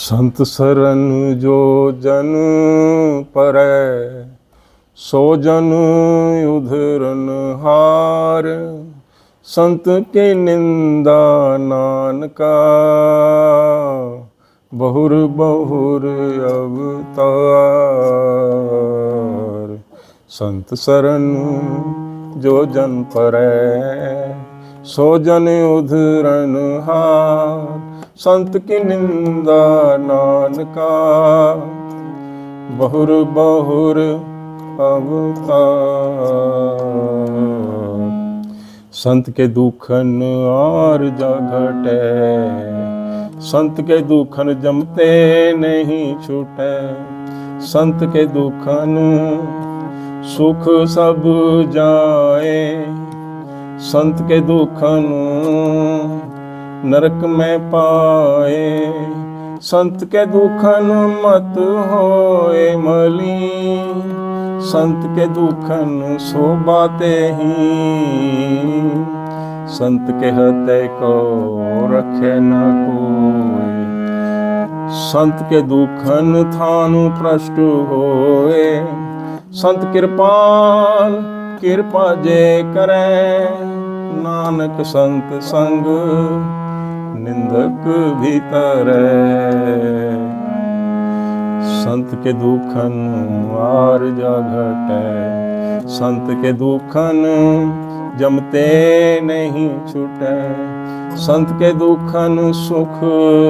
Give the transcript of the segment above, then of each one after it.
ਸੰਤ ਸਰਨ ਜੋ ਜਨ ਪਰੈ, ਸੋ ਜਨ ਉਧਰਨ ਹਾਰ। ਸੰਤ ਕੇ ਨਿੰਦਾ ਨਾਨਕਾ, ਬਹੁਰ ਬਹੁਰ ਅਵਤਾਰ। ਸੰਤ ਸਰਨ ਜੋ ਜਨ ਪਰੈ, ਸੋ ਜਨ ਉਧਰਨ ਹਾਰ। ਸੰਤ ਕੀ ਨਿੰਦਾ ਨਾਨਕਾ, ਬਹੁਰ ਬਹੁਰ ਅਵਤਾਰ ਸੰਤ ਕੇ ਦੁਖਨ ਆਰ ਜਾ ਸੰਤ ਕੇ ਦੁਖਨ ਜਮਤੇ ਨਹੀਂ ਛੁਟੈ। ਸੰਤ ਕੇ ਦੁਖਨ ਸੁਖ ਸਭ ਜਾਏ, ਸੰਤ ਕੇ ਦੁਖਨ ਨਰਕ ਮੈਂ ਪਾਏ, ਸੰਤ ਕੇ ਦੁਖਨ ਮਤ ਹੋਏ ਮਲੀ। ਸੰਤ ਕੇ ਦੁਖਨ ਸੋਭਾ ਤੇ ਹੀ। ਸੰਤ ਕੇ ਹਤੇ ਕੋ ਰਖੇ ਨਾ ਕੋਈ। ਸੰਤ ਕੇ ਦੁਖਨ ਥਾਨੁ ਪ੍ਰਸ਼ਟ ਹੋਏ। ਸੰਤ ਕਿਰਪਾਲ, ਕਿਰਪਾ ਜੇ ਕਰੈ। ਨਾਨਕ ਸੰਤ ਸੰਗ ਨਿੰਦਕ ਭੀਤਰੈ ਸੰਤ ਕੇ ਦੁਖਨ ਆਰ ਜਾ ਘਟੈ ਸੰਤ ਕੇ ਦੁਖਨ ਜਮਤੇ ਨਹੀਂ ਛੁਟੈ ਸੰਤ ਕੇ ਦੁਖਨ ਸੁਖ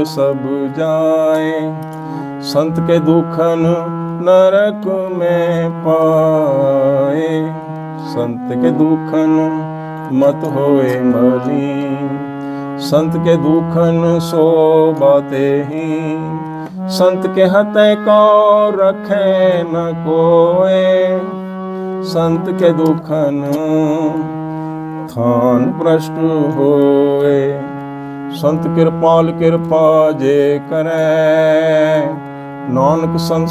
ਸਭ ਜਾਏ। ਸੰਤ ਕੇ ਦੁਖਨ ਨਰਕ ਮੈਂ ਪਾਏ। ਸੰਤ ਕੇ ਦੁਖਨ ਮਤ ਹੋਏ ਮਲੀ। ਸੰਤ ਕੇ ਦੁਖਨ ਸੋ ਬਾਤੇ ਹੀ। ਸੰਤ ਕੇ ਹਤੈ ਕੋ ਰਖੈ ਨ ਕੋਏ। ਸੰਤ ਕੇ ਦੁਖਨ ਥਾਨ ਪ੍ਰਸ਼ਟ ਹੋਏ। ਸੰਤ ਕਿਰਪਾਲ ਕਿਰਪਾ ਜੇ ਕਰੈ। ਨਾਨਕ ਸੰਤ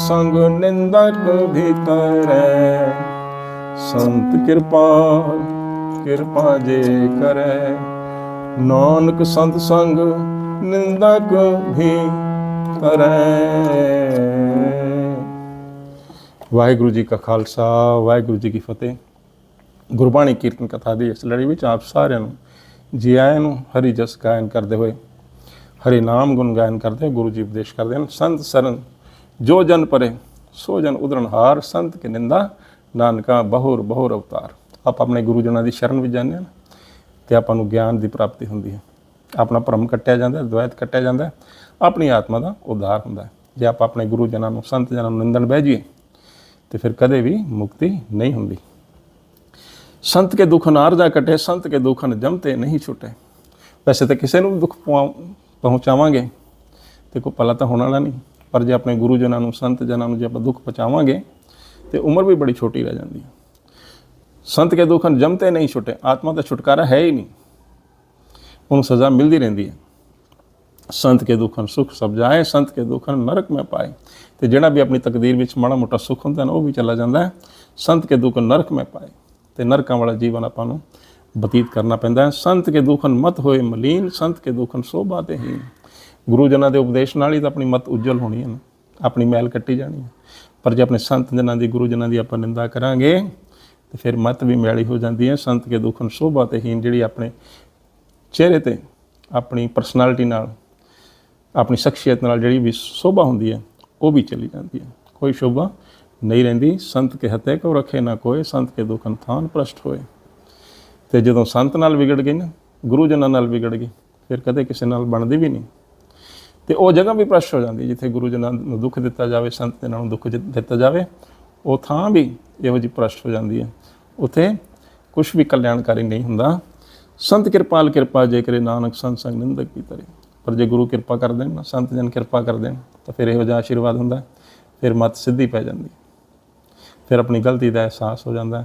ਨਿੰਦਕ ਭੀਤਰੈ। ਸੰਤ ਕਿਰਪਾਲ ਕਿਰਪਾ ਜੇ ਕਰੈ। ਨਾਨਕ ਸੰਤ ਸੰਗ ਨਿੰਦਕ ਵੀ ਕਰੈ ਵਾਹਿਗੁਰੂ ਜੀ ਕਾ ਖਾਲਸਾ, ਵਾਹਿਗੁਰੂ ਜੀ ਕੀ ਫਤਿਹ। ਗੁਰਬਾਣੀ ਕੀਰਤਨ ਕਥਾ ਦੀ ਇਸ ਲੜੀ ਵਿੱਚ ਆਪ ਸਾਰਿਆਂ ਨੂੰ ਜੀ ਆਇਆਂ ਨੂੰ ਹਰੀ ਜਸ ਗਾਇਨ ਕਰਦੇ ਹੋਏ, ਹਰੀ ਨਾਮ ਗੁਣ ਗਾਇਨ ਕਰਦੇ ਹੋਏ ਗੁਰੂ ਜੀ ਉਪਦੇਸ਼ ਕਰਦੇ ਹਨ, ਸੰਤ ਸਰਨ, ਜੋ ਜਨ ਪਰੇ, ਸੋ ਜਨ ਉਦਰਨ ਹਾਰ, ਸੰਤ ਕੇ ਨਿੰਦਾ, ਨਾਨਕਾ ਬਹੁਰ ਬਹੁਰ ਅਵਤਾਰ। ਆਪ ਆਪਣੇ ਗੁਰੂ ਜਨਾਂ ਦੀ ਸ਼ਰਨ ਵਿੱਚ ਜਾਂਦੇ ਹਨ। ਤੇ ਆਪਾਂ ਨੂੰ ਗਿਆਨ ਦੀ ਪ੍ਰਾਪਤੀ ਹੁੰਦੀ ਹੈ। ਆਪਣਾ ਭਰਮ ਕੱਟਿਆ ਜਾਂਦਾ ਹੈ ਦੁਆਇਤ ਕੱਟਿਆ ਜਾਂਦਾ ਹੈ ਆਪਣੀ ਆਤਮਾ ਦਾ ਉਧਾਰ ਹੁੰਦਾ ਹੈ। ਜੇ ਆਪਾਂ ਆਪਣੇ ਗੁਰੂ ਜਨਾਂ ਨੂੰ, ਸੰਤ ਜਨਾਂ ਨੂੰ ਨਿੰਦਣ ਬਹਿ ਜਾਈਏ, ਤੇ ਫਿਰ ਕਦੇ ਵੀ ਮੁਕਤੀ ਨਹੀਂ ਹੁੰਦੀ। ਸੰਤ ਕੇ ਦੁੱਖ ਨਾਰਜਾ ਕਟੇ, ਸੰਤ ਕੇ ਦੁੱਖਨ ਜਮਤੇ ਨਹੀਂ ਛੁਟੇ। ਵੈਸੇ ਤਾਂ ਕਿਸੇ ਨੂੰ ਦੁੱਖ ਪਹੁੰਚਾਵਾਂਗੇ, ਤੇ ਕੋਈ ਪਲਾ ਤਾਂ ਹੋਣ ਵਾਲਾ ਨਹੀਂ। ਪਰ ਜੇ ਆਪਣੇ ਗੁਰੂ ਜਨਾਂ ਨੂੰ, ਸੰਤ ਜਨਾਂ ਨੂੰ ਜੇ ਆਪਾਂ ਦੁੱਖ ਪਹੁੰਚਾਵਾਂਗੇ, ਤੇ ਉਮਰ ਵੀ ਬੜੀ ਛੋਟੀ ਰਹਿ ਜਾਂਦੀ ਹੈ। ਸੰਤ ਕੇ ਦੁਖਨ ਜਮਤੇ ਨਹੀਂ ਛੁੱਟੇ, ਆਤਮਾ ਦਾ ਛੁਟਕਾਰਾ ਹੈ ਹੀ ਨਹੀਂ। ਉਹਨੂੰ ਸਜ਼ਾ ਮਿਲਦੀ ਰਹਿੰਦੀ ਹੈ। ਸੰਤ ਕੇ ਦੁਖਨ ਸੁਖ ਸਭ ਜਾਏ, ਸੰਤ ਕੇ ਦੁਖਨ ਨਰਕ ਮੈਂ ਪਾਏ। ਤੇ ਜਿਹੜਾ ਵੀ ਆਪਣੀ ਤਕਦੀਰ ਵਿੱਚ ਮਾੜਾ ਮੋਟਾ ਸੁਖ ਹੁੰਦਾ ਨਾ, ਉਹ ਵੀ ਚਲਾ ਜਾਂਦਾ ਹੈ। ਸੰਤ ਕੇ ਦੁਖਨ ਨਰਕ ਮੈਂ ਪਾਏ। ਤੇ ਨਰਕਾਂ ਵਾਲਾ ਜੀਵਨ ਆਪਾਂ ਨੂੰ ਬਤੀਤ ਕਰਨਾ ਪੈਂਦਾ ਹੈ। ਸੰਤ ਕੇ ਦੁਖਨ ਮਤ ਹੋਏ ਮਲੀਨ, ਸੰਤ ਕੇ ਦੁਖਨ ਸੋਭਾ ਤੇ ਹੀ ਗੁਰੂ ਜਨਾਂ ਦੇ ਉਪਦੇਸ਼ ਨਾਲ ਹੀ ਤਾਂ ਆਪਣੀ ਮਤ ਉਜਲ ਹੋਣੀ ਹੈ ਨਾ। ਆਪਣੀ ਮੈਲ ਕੱਟੀ ਜਾਣੀ ਹੈ। ਪਰ ਜੇ ਆਪਣੇ ਸੰਤ ਜਨਾਂ ਦੀ, ਗੁਰੂ ਜਨਾਂ ਦੀ ਆਪਾਂ ਨਿੰਦਾ ਕਰਾਂਗੇ ਤੇ ਫਿਰ ਮਤ ਵੀ ਮਿਆਲੀ ਹੋ ਜਾਂਦੀ ਹੈ। ਸੰਤ ਕੇ ਦੁਖਨ ਸੋਭਾ ਤੇ ਹੀਨ ਜਿਹੜੀ ਆਪਣੇ ਚਿਹਰੇ ਤੇ ਆਪਣੀ ਪਰਸਨੈਲਿਟੀ ਨਾਲ, ਆਪਣੀ ਸ਼ਖਸੀਅਤ ਨਾਲ ਜਿਹੜੀ ਵੀ ਸ਼ੋਭਾ ਹੁੰਦੀ ਹੈ, ਉਹ ਵੀ ਚਲੀ ਜਾਂਦੀ ਹੈ। ਕੋਈ ਸ਼ੋਭਾ ਨਹੀਂ ਰਹਿੰਦੀ। ਸੰਤ ਕੇ ਹਤੇ ਕੋ ਰੱਖੇ ਨਾ ਕੋਏ, ਸੰਤ ਕੇ ਦੁਖਨ ਥਾਨ ਪ੍ਰਸ਼ਟ ਹੋਏ। ਤੇ ਜਦੋਂ ਸੰਤ ਨਾਲ ਵਿਗੜ ਗਈ ਨਾ, ਗੁਰੂ ਜਨਾਂ ਨਾਲ ਵਿਗੜ ਗਈ, ਫਿਰ ਕਦੇ ਕਿਸੇ ਨਾਲ ਬਣਦੀ ਵੀ ਨਹੀਂ। ਤੇ ਉਹ ਜਗ੍ਹਾ ਵੀ ਪ੍ਰਸ਼ਟ ਹੋ ਜਾਂਦੀ, ਜਿੱਥੇ ਗੁਰੂ ਜਨਾਂ ਨੂੰ ਦੁੱਖ ਦਿੱਤਾ ਜਾਵੇ, ਸੰਤ ਦੇ ਨੂੰ ਦੁੱਖ ਦਿੱਤਾ ਜਾਵੇ, ਉਹ ਥਾਂ ਵੀ ਇਹੋ ਜਿਹੀ ਭ੍ਰਸ਼ਟ ਹੋ ਜਾਂਦੀ ਹੈ। ਉੱਥੇ ਕੁਝ ਵੀ ਕਲਿਆਣਕਾਰੀ ਨਹੀਂ ਹੁੰਦਾ। ਸੰਤ ਕਿਰਪਾਲ ਕਿਰਪਾ ਜੇ ਕਰੇ ਨਾਨਕ ਸੰਤ ਸੰਗ ਨਿੰਦਕ ਵੀ ਤਰੇ। ਪਰ ਜੇ ਗੁਰੂ ਕਿਰਪਾ ਕਰ ਦੇਣ ਨਾ ਸੰਤ ਜਨ ਕਿਰਪਾ ਕਰ ਦੇਣ, ਤਾਂ ਫਿਰ ਇਹੋ ਜਿਹਾ ਆਸ਼ੀਰਵਾਦ ਹੁੰਦਾ ਫਿਰ ਮਤ ਸਿੱਧੀ ਪੈ ਜਾਂਦੀ ਫਿਰ ਆਪਣੀ ਗਲਤੀ ਦਾ ਅਹਿਸਾਸ ਹੋ ਜਾਂਦਾ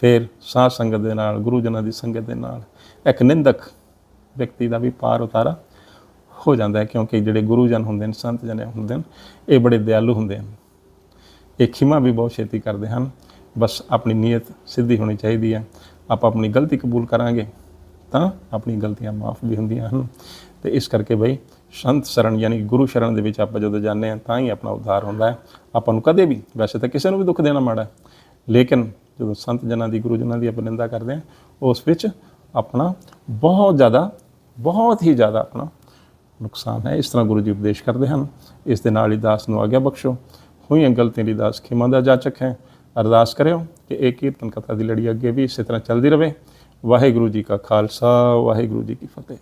ਫਿਰ ਸਾਧ ਸੰਗਤ ਦੇ ਨਾਲ ਗੁਰੂ ਜਨਾਂ ਦੀ ਸੰਗਤ ਦੇ ਨਾਲ ਇੱਕ ਨਿੰਦਕ ਵਿਅਕਤੀ ਦਾ ਵੀ ਪਾਰ ਉਤਾਰਾ ਹੋ ਜਾਂਦਾ ਹੈ। ਕਿਉਂਕਿ ਜਿਹੜੇ ਗੁਰੂ ਜਨ ਹੁੰਦੇ ਨੇ, ਸੰਤ ਜਨ ਹੁੰਦੇ ਨੇ, ਇਹ ਬੜੇ ਦਿਆਲੂ ਹੁੰਦੇ ਹਨ। ਇਹ ਖਿਮਾ ਵੀ ਬਹੁਤ ਛੇਤੀ ਕਰਦੇ ਹਨ। ਬਸ ਆਪਣੀ ਨੀਅਤ ਸਿੱਧੀ ਹੋਣੀ ਚਾਹੀਦੀ ਹੈ ਆਪਾਂ ਆਪਣੀ ਗਲਤੀ ਕਬੂਲ ਕਰਾਂਗੇ ਤਾਂ ਆਪਣੀ ਗਲਤੀਆਂ ਮਾਫ ਵੀ ਹੁੰਦੀਆਂ ਹਨ। ਤੇ ਇਸ ਕਰਕੇ ਬਈ ਸੰਤ ਸ਼ਰਨ ਯਾਨੀ ਕਿ ਗੁਰੂ ਸ਼ਰਨ ਦੇ ਵਿੱਚ ਆਪਾਂ ਜਦੋਂ ਜਾਂਦੇ ਹਾਂ ਤਾਂ ਹੀ ਆਪਣਾ ਉਧਾਰ ਹੁੰਦਾ ਹੈ। ਆਪਾਂ ਨੂੰ ਕਦੇ ਵੀ ਵੈਸੇ ਤਾਂ ਕਿਸੇ ਨੂੰ ਵੀ ਦੁੱਖ ਦੇਣਾ ਮਾੜਾ ਲੇਕਿਨ ਜਦੋਂ ਸੰਤ ਜਨਾਂ ਦੀ, ਗੁਰੂ ਜਨਾਂ ਦੀ ਆਪਾਂ ਨਿੰਦਾ ਕਰਦੇ ਹਾਂ, ਉਸ ਵਿੱਚ ਆਪਣਾ ਬਹੁਤ ਜ਼ਿਆਦਾ, ਬਹੁਤ ਹੀ ਜ਼ਿਆਦਾ ਆਪਣਾ ਨੁਕਸਾਨ ਹੈ। ਇਸ ਤਰ੍ਹਾਂ ਗੁਰੂ ਜੀ ਉਪਦੇਸ਼ ਕਰਦੇ ਹਨ। ਇਸ ਦੇ ਨਾਲ ਹੀ ਦਾਸ ਨੂੰ ਆਗਿਆ ਬਖਸ਼ੋ। ਹੋਈਆਂ ਗਲਤੀਆਂ ਦੀ ਦਾਸ ਖਿਮਾ ਦਾ ਜਾਚਕ ਹੈ। ਅਰਦਾਸ ਕਰਿਓ ਕਿ ਇਹ ਕੀਰਤਨ ਕਥਾ ਦੀ ਲੜੀ ਅੱਗੇ ਵੀ ਇਸੇ ਤਰ੍ਹਾਂ ਚੱਲਦੀ ਰਹੇ ਵਾਹਿਗੁਰੂ ਜੀ ਕਾ ਖਾਲਸਾ, ਵਾਹਿਗੁਰੂ ਜੀ ਕੀ ਫਤਿਹ।